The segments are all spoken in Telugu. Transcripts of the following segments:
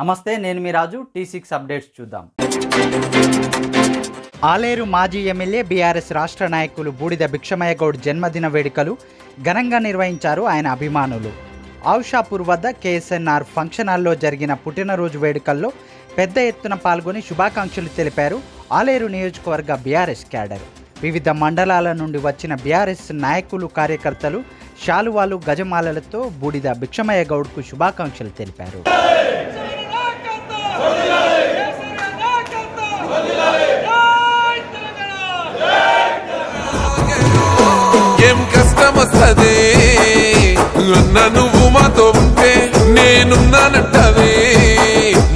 నమస్తే నేను మీ రాజు. టీ సిక్స్ అప్డేట్స్ చూద్దాం. ఆలేరు మాజీ ఎమ్మెల్యే బీఆర్ఎస్ రాష్ట్ర నాయకులు బూడిద భిక్షమయ్య గౌడ్ జన్మదిన వేడుకలు ఘనంగా నిర్వహించారు ఆయన అభిమానులు. ఔషాపూర్ వద్ద కేఎస్ఎన్ఆర్ ఫంక్షన్ హాల్లో జరిగిన పుట్టినరోజు వేడుకల్లో పెద్ద ఎత్తున పాల్గొని శుభాకాంక్షలు తెలిపారు ఆలేరు నియోజకవర్గ బీఆర్ఎస్ క్యాడర్. వివిధ మండలాల నుండి వచ్చిన బీఆర్ఎస్ నాయకులు కార్యకర్తలు శాలువాలు గజమాలలతో బూడిద భిక్షమయ్య గౌడ్కు శుభాకాంక్షలు తెలిపారు. అన్న నువ్వు మాతో ఉంటే నేనున్నానంటవే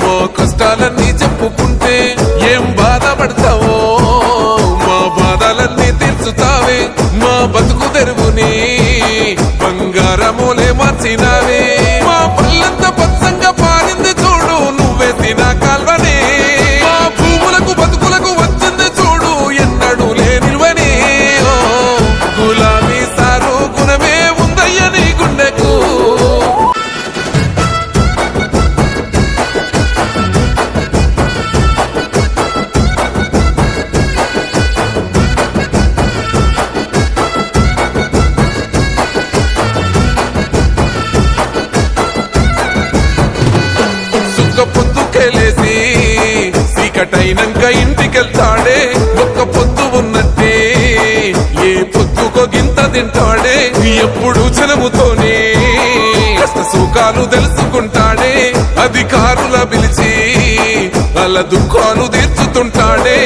మా కష్టాలన్నీ చెప్పుకుంటే ఏం బాధపడతావో? మా బాధలన్నీ తీర్చుతావే. మా బతుకు తెరువుని బంగారములే మార్చినావే. మా పళ్ళంత పచ్చంగా పారింది చూడు నువ్వే తినాక చీకటైనంక ఇంటికెళ్తాడే. ఒక్క పొద్దు ఉన్నట్టే ఏ పొద్దుకో గింత తింటాడే. ఎప్పుడు జనముతోనే కష్ట సుఖాలు తెలుసుకుంటాడే. అధికారుల పిలిచి వాళ్ళ దుఃఖాలు తీర్చుతుంటాడే.